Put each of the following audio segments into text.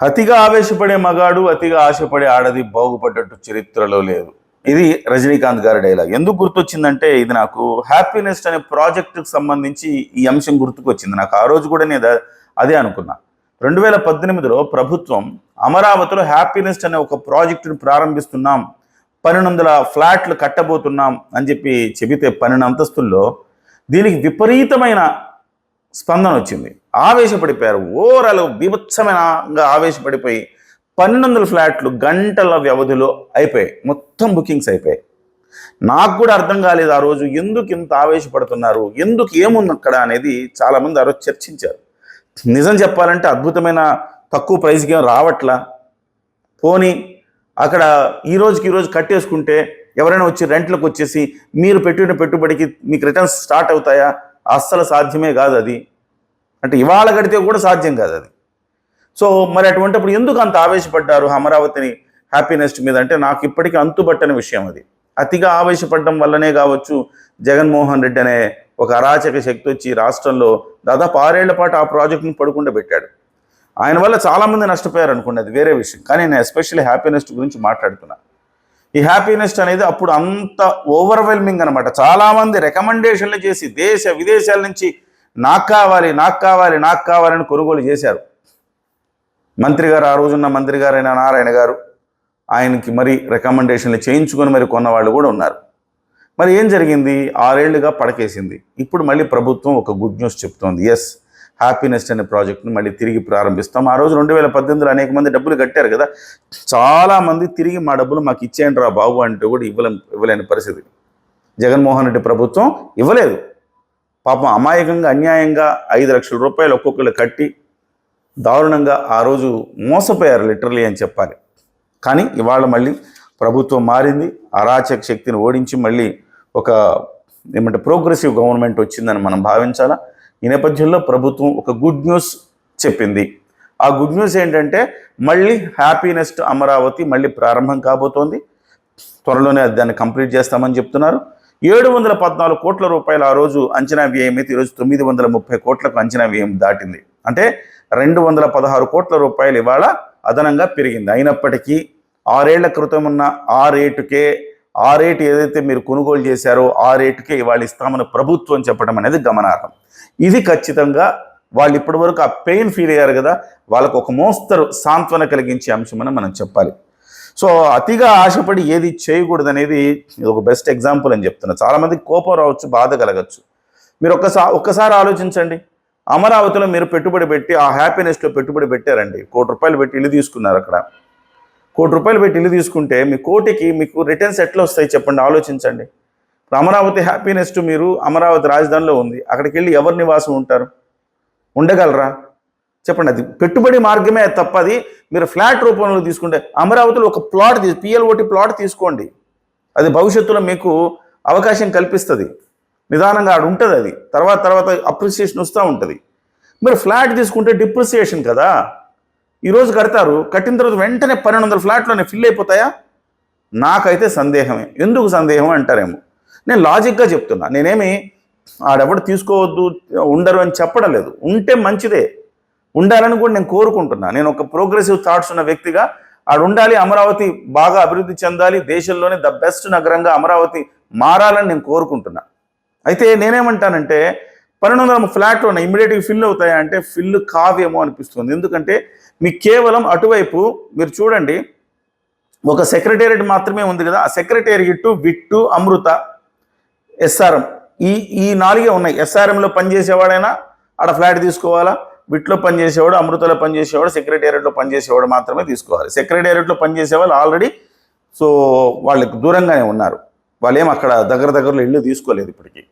అతిగా ఆవేశపడే మగాడు అతిగా ఆశపడే ఆడది బాగుపడ్డట్టు చరిత్రలో లేదు. ఇది రజనీకాంత్ గారి డైలాగ్ ఎందుకు గుర్తొచ్చిందంటే ఇది నాకు హ్యాపీనెస్ అనే ప్రాజెక్టుకు సంబంధించి ఈ అంశం గుర్తుకొచ్చింది. నాకు ఆ రోజు కూడా నేను అదే- అదే అనుకున్నా. రెండు వేల పద్దెనిమిదిలో ప్రభుత్వం అమరావతిలో హ్యాపీనెస్ అనే ఒక ప్రాజెక్టును ప్రారంభిస్తున్నాం పన్నెండు వందల ఫ్లాట్లు కట్టబోతున్నాం అని చెప్పి చెబితే పన్నెండు అంతస్తుల్లో దీనికి విపరీతమైన స్పందన వచ్చింది ఆవేశపడిపోయారు. ఓవరాల్ బీభత్సమైన ఆవేశపడిపోయి పన్నెండు వందల ఫ్లాట్లు గంటల వ్యవధిలో అయిపోయాయి. మొత్తం బుకింగ్స్ అయిపోయాయి. నాకు కూడా అర్థం కాలేదు ఆ రోజు ఎందుకు ఇంత ఆవేశపడుతున్నారు? ఎందుకు ఏముంది అక్కడ అనేది చాలామంది ఆ రోజు చర్చించారు. నిజం చెప్పాలంటే అద్భుతమైన తక్కువ ప్రైస్కి ఏం రావట్లా? పోనీ అక్కడ ఈ రోజుకి ఈరోజు కట్టేసుకుంటే ఎవరైనా వచ్చి రెంట్లకు వచ్చేసి మీరు పెట్టిన పెట్టుబడికి మీకు రిటర్న్స్ స్టార్ట్ అవుతాయా? అస్సలు సాధ్యమే కాదు అది. అంటే ఇవాళ కడితే కూడా సాధ్యం కాదు అది. సో మరి అటువంటిప్పుడు ఎందుకు అంత ఆవేశపడ్డారు అమరావతిని హ్యాపీనెస్ మీద? అంటే నాకు ఇప్పటికీ అంతుబట్టని విషయం అది. అతిగా ఆవేశపడడం వల్లనే కావచ్చు జగన్మోహన్ రెడ్డి అనే ఒక అరాచక శక్తి వచ్చి రాష్ట్రంలో దాదాపు ఆరేళ్ళ పాటు ఆ ప్రాజెక్ట్ని పడుకుండా పెట్టాడు. ఆయన వల్ల చాలామంది నష్టపోయారు అనుకోండి అది వేరే విషయం. కానీ నేను ఎస్పెషల్లీ హ్యాపీనెస్ గురించి మాట్లాడుతున్నా. ఈ హ్యాపీనెస్ అనేది అప్పుడు అంత ఓవర్వెల్మింగ్ అనమాట చాలామంది రికమెండేషన్లు చేసి దేశ విదేశాల నుంచి నాకు కావాలి నాకు కావాలి నాకు కావాలని కొనుగోలు చేశారు. మంత్రి గారు ఆ రోజున్న మంత్రి గారైన నారాయణ గారు ఆయనకి మరి రికమెండేషన్లు చేయించుకొని మరి కొన్న వాళ్ళు కూడా ఉన్నారు. మరి ఏం జరిగింది? ఆరేళ్ళుగా పడకేసింది. ఇప్పుడు మళ్ళీ ప్రభుత్వం ఒక గుడ్ న్యూస్ చెప్తోంది. ఎస్ హ్యాపీనెస్ అనే ప్రాజెక్ట్ని మళ్ళీ తిరిగి ప్రారంభిస్తాం. ఆ రోజు రెండు వేల పద్దెనిమిదిలో అనేక మంది డబ్బులు కట్టారు కదా. చాలామంది తిరిగి మా డబ్బులు మాకు ఇచ్చేయండి రా బాబు అంటే కూడా ఇవ్వలేం ఇవ్వలేని పరిస్థితి. జగన్మోహన్ రెడ్డి ప్రభుత్వం ఇవ్వలేదు. పాపం అమాయకంగా అన్యాయంగా ఐదు లక్షల రూపాయలు ఒక్కొక్కరు కట్టి దారుణంగా ఆ రోజు మోసపోయారు లిటరలీ అని చెప్పాలి. కానీ ఇవాళ మళ్ళీ ప్రభుత్వం మారింది. అరాచక శక్తిని ఓడించి మళ్ళీ ఒక ఏమంటే ప్రోగ్రెసివ్ గవర్నమెంట్ వచ్చిందని మనం భావించాలా? ఈ నేపథ్యంలో ప్రభుత్వం ఒక గుడ్ న్యూస్ చెప్పింది. ఆ గుడ్ న్యూస్ ఏంటంటే మళ్ళీ హ్యాపీనెస్ అమరావతి మళ్ళీ ప్రారంభం కాబోతోంది. త్వరలోనే దాన్ని కంప్లీట్ చేస్తామని చెప్తున్నారు. ఏడు వందల పద్నాలుగు కోట్ల రూపాయలు ఆ రోజు అంచనా వ్యయం అయితే ఈరోజు తొమ్మిది వందల ముప్పై కోట్లకు అంచనా వ్యయం దాటింది. అంటే రెండు వందల పదహారు కోట్ల రూపాయలు ఇవాళ అదనంగా పెరిగింది. అయినప్పటికీ ఆరేళ్ళ క్రితం ఉన్న ఆ రేటుకే ఆ రేటు ఏదైతే మీరు కొనుగోలు చేశారో ఆ రేటుకే ఇవాళ ఇస్తామని ప్రభుత్వం చెప్పడం అనేది గమనార్హం. ఇది ఖచ్చితంగా వాళ్ళు ఇప్పటి వరకు ఆ పెయిన్ ఫీల్ అయ్యారు కదా వాళ్ళకు ఒక మోస్తరు సాంత్వన కలిగించే అంశమని మనం చెప్పాలి. సో అతిగా ఆశపడి ఏది చేయకూడదు అనేది ఇది ఒక బెస్ట్ ఎగ్జాంపుల్ అని చెప్తున్నా. చాలామందికి కోపం రావచ్చు బాధ కలగచ్చు. మీరు ఒక్కసారి ఒక్కసారి ఆలోచించండి. అమరావతిలో మీరు పెట్టుబడి పెట్టి ఆ హ్యాపీనెస్లో పెట్టుబడి పెట్టారండి. కోటి రూపాయలు పెట్టి ఇల్లు తీసుకున్నారు అక్కడ. కోటి రూపాయలు పెట్టి ఇల్లు తీసుకుంటే మీ కోటికి మీకు రిటర్న్స్ ఎట్లా వస్తాయి చెప్పండి ఆలోచించండి. అమరావతి హ్యాపీనెస్ మీరు అమరావతి రాజధానిలో ఉంది. అక్కడికి వెళ్ళి ఎవరు నివాసం ఉంటారు? ఉండగలరా? చెప్పండి అది పెట్టుబడి మార్గమే తప్ప అది మీరు ఫ్లాట్ రూపంలో తీసుకుంటే అమరావతిలో ఒక ప్లాట్ తీసు పిఎల్ఓటి ప్లాట్ తీసుకోండి. అది భవిష్యత్తులో మీకు అవకాశం కల్పిస్తుంది. నిదానంగా ఆడు ఉంటుంది అది. తర్వాత తర్వాత అప్రిసియేషన్ వస్తూ ఉంటుంది. మీరు ఫ్లాట్ తీసుకుంటే డిప్రిసియేషన్ కదా? ఈరోజు కడతారు కట్టిన తర్వాత వెంటనే పన్నెండు వందల ఫ్లాట్లోనే ఫిల్ అయిపోతాయా? నాకైతే సందేహమే. ఎందుకు సందేహం అంటారేమో? నేను లాజిక్గా చెప్తున్నా. నేనేమి ఆడెవడు తీసుకోవద్దు ఉండరు అని చెప్పడం లేదు ఉంటే మంచిదే. ఉండాలని కూడా నేను కోరుకుంటున్నా. నేను ఒక ప్రోగ్రెసివ్ థాట్స్ ఉన్న వ్యక్తిగా ఆడు ఉండాలి అమరావతి బాగా అభివృద్ధి చెందాలి దేశంలోనే ద బెస్ట్ నగరంగా అమరావతి మారాలని నేను కోరుకుంటున్నా. అయితే నేనేమంటానంటే పన్నెండు వందల ఫ్లాట్లు ఉన్నాయి. ఇమ్మీడియట్గా ఫిల్ అవుతాయా అంటే ఫిల్ కావేమో అనిపిస్తుంది. ఎందుకంటే మీకు కేవలం అటువైపు మీరు చూడండి ఒక సెక్రటేరియట్ మాత్రమే ఉంది కదా ఆ సెక్రటేరియట్ విట్టు అమృత ఎస్ఆర్ఎం. ఈ ఈ నాలుగే ఉన్నాయి. ఎస్ఆర్ఎంలో పనిచేసేవాడైనా ఆడ ఫ్లాట్ తీసుకోవాలా? విట్లో పనిచేసేవాడు అమృతలో పనిచేసేవాడు సెక్రటేరియట్లో పనిచేసేవాడు మాత్రమే తీసుకోవాలి. సెక్రటేరియట్లో పనిచేసే వాళ్ళు ఆల్రెడీ సో వాళ్ళకి దూరంగానే ఉన్నారు. వాళ్ళు అక్కడ దగ్గర దగ్గరలో ఇల్లు తీసుకోలేదు ఇప్పటికీ.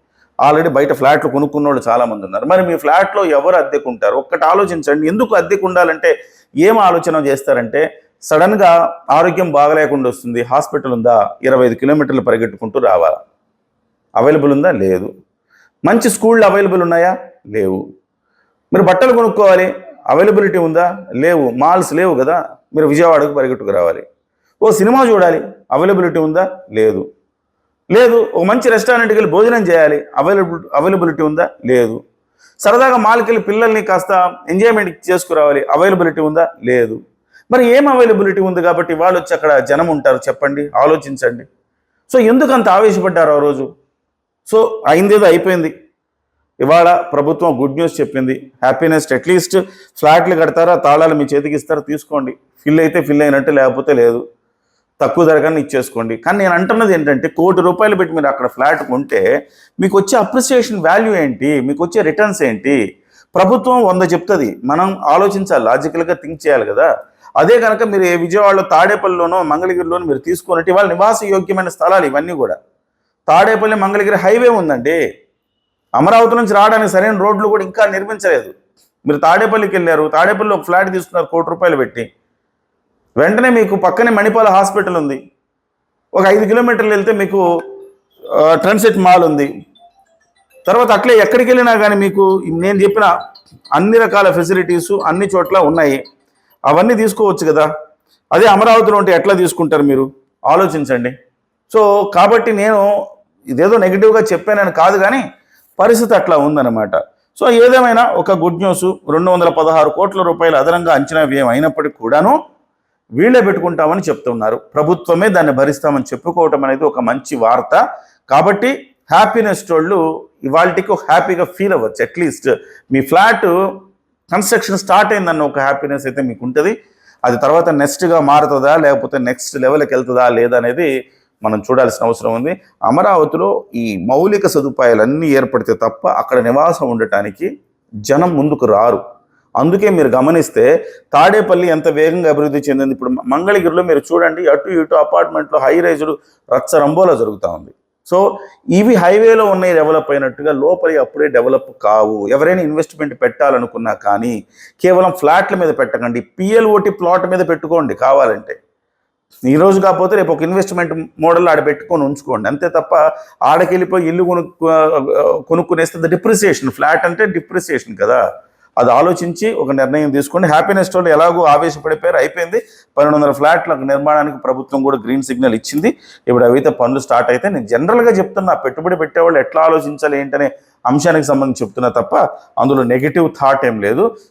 ఆల్రెడీ బయట ఫ్లాట్లు కొనుక్కున్న వాళ్ళు చాలామంది ఉన్నారు. మరి మీ ఫ్లాట్లో ఎవరు అద్దెకుంటారు? ఒక్కటి ఆలోచించండి. ఎందుకు అద్దెకు ఉండాలంటే ఏం ఆలోచన చేస్తారంటే సడన్గా ఆరోగ్యం బాగలేకుండా వస్తుంది. హాస్పిటల్ ఉందా? ఇరవై ఐదు కిలోమీటర్లు పరిగెట్టుకుంటూ రావాలా? అవైలబుల్ ఉందా? లేదు. మంచి స్కూళ్ళు అవైలబుల్ ఉన్నాయా? లేవు. మీరు బట్టలు కొనుక్కోవాలి. అవైలబిలిటీ ఉందా? లేవు. మాల్స్ లేవు కదా? మీరు విజయవాడకు పరిగెట్టుకు రావాలి. ఓ సినిమా చూడాలి. అవైలబిలిటీ ఉందా? లేదు. లేదు ఒక మంచి రెస్టారెంట్కి వెళ్ళి భోజనం చేయాలి. అవైలబుల్ అవైలబిలిటీ ఉందా? లేదు. సరదాగా మాల్కి వెళ్ళి పిల్లల్ని కాస్త ఎంజాయ్మెంట్ చేసుకురావాలి. అవైలబిలిటీ ఉందా? లేదు. మరి ఏం అవైలబిలిటీ ఉంది కాబట్టి వాళ్ళు వచ్చి అక్కడ జనం ఉంటారు చెప్పండి ఆలోచించండి. సో ఎందుకు అంత ఆవేశపడ్డారు ఆ రోజు? సో అయిందేదో అయిపోయింది. ఇవాళ ప్రభుత్వం గుడ్ న్యూస్ చెప్పింది. హ్యాపీనెస్ అట్లీస్ట్ ఫ్లాట్లు కడతారా తాళాలు మీ చేతికి ఇస్తారా తీసుకోండి. ఫిల్ అయితే ఫిల్ అయినట్టు లేకపోతే లేదు. తక్కువ ధరగానే ఇచ్చేసుకోండి. కానీ నేను అంటున్నది ఏంటంటే కోటి రూపాయలు పెట్టి మీరు అక్కడ ఫ్లాట్ కొంటే మీకు వచ్చే అప్రిసియేషన్ వాల్యూ ఏంటి? మీకు వచ్చే రిటర్న్స్ ఏంటి? ప్రభుత్వం వంద చెప్తుంది. మనం ఆలోచించాలి లాజికల్గా థింక్ చేయాలి కదా. అదే కనుక మీరు ఏ విజయవాడలో తాడేపల్లిలోనో మంగళగిరిలోనో మీరు తీసుకున్నట్టు ఇవాళ నివాస యోగ్యమైన స్థలాలు ఇవన్నీ కూడా. తాడేపల్లి మంగళగిరి హైవే ఉందండి. అమరావతి నుంచి రావడానికి సరైన రోడ్లు కూడా ఇంకా నిర్మించలేదు. మీరు తాడేపల్లికి వెళ్ళారు తాడేపల్లి ఒక ఫ్లాట్ తీసుకున్నారు కోటి రూపాయలు పెట్టి. వెంటనే మీకు పక్కనే మణిపాల హాస్పిటల్ ఉంది. ఒక ఐదు కిలోమీటర్లు వెళ్తే మీకు ఆ, ట్రాన్సిట్ మాల్ ఉంది. తర్వాత అట్లే ఎక్కడికి వెళ్ళినా కానీ మీకు నేను చెప్పిన అన్ని రకాల ఫెసిలిటీస్ అన్ని చోట్ల ఉన్నాయి. అవన్నీ తీసుకోవచ్చు కదా. అదే అమరావతిలో ఉంటే ఎట్లా తీసుకుంటారు మీరు? ఆలోచించండి. సో కాబట్టి నేను ఇదేదో నెగిటివ్గా చెప్పానని కాదు కానీ పరిస్థితి అట్లా ఉందన్నమాట. సో ఏదేమైనా ఒక గుడ్ న్యూస్ రెండు వందల పదహారు కోట్ల రూపాయలు అదనంగా అంచనా వ్యయం అయినప్పటికీ కూడాను వీళ్ళే పెట్టుకుంటామని చెప్తున్నారు. ప్రభుత్వమే దాన్ని భరిస్తామని చెప్పుకోవటం అనేది ఒక మంచి వార్త. కాబట్టి హ్యాపీనెస్ వాళ్ళు ఇవాళకి హ్యాపీగా ఫీల్ అవ్వచ్చు. అట్లీస్ట్ మీ ఫ్లాట్ కన్స్ట్రక్షన్ స్టార్ట్ అయిందన్న ఒక హ్యాపీనెస్ అయితే మీకు ఉంటుంది. అది తర్వాత నెక్స్ట్గా మారుతుందా? లేకపోతే నెక్స్ట్ లెవెల్కి వెళ్తుందా? లేదా అనేది మనం చూడాల్సిన అవసరం ఉంది. అమరావతిలో ఈ మౌలిక సదుపాయాలన్నీ ఏర్పడితే తప్ప అక్కడ నివాసం ఉండటానికి జనం ముందుకు రారు. అందుకే మీరు గమనిస్తే తాడేపల్లి ఎంత వేగంగా అభివృద్ధి చెందింది. ఇప్పుడు మంగళగిరిలో మీరు చూడండి అటు ఇటు అపార్ట్మెంట్లో హై రైజులు రచ్చరంబోలా జరుగుతూ ఉంది. సో ఇవి హైవేలో ఉన్నాయి డెవలప్ అయినట్టుగా లోపలి అప్పుడే డెవలప్ కావు. ఎవరైనా ఇన్వెస్ట్మెంట్ పెట్టాలనుకున్నా కానీ కేవలం ఫ్లాట్ల మీద పెట్టకండి. పిఎల్ఓటి ప్లాట్ మీద పెట్టుకోండి కావాలంటే. ఈ రోజు కాకపోతే రేపు ఒక ఇన్వెస్ట్మెంట్ మోడల్ ఆడ పెట్టుకొని ఉంచుకోండి. అంతే తప్ప ఆడకెళ్ళిపోయి ఇల్లు కొనుక్కు కొనుక్కునేస్తే డిప్రిసియేషన్. ఫ్లాట్ అంటే డిప్రిసియేషన్ కదా. అది ఆలోచించి ఒక నిర్ణయం తీసుకోండి హ్యాపీనెస్ టోన్ ఎలాగో ఆవేశపడిపోయారు అయిపోయింది. పన్నెండు వందల ఫ్లాట్ల నిర్మాణానికి ప్రభుత్వం కూడా గ్రీన్ సిగ్నల్ ఇచ్చింది. ఇప్పుడు అవైతే పనులు స్టార్ట్ అయితే నేను జనరల్గా చెప్తున్నా పెట్టుబడి పెట్టేవాళ్ళు ఎట్లా ఆలోచించాలి ఏంటనే అంశానికి సంబంధించి చెప్తున్నా తప్ప అందులో నెగిటివ్ థాట్ ఏం లేదు.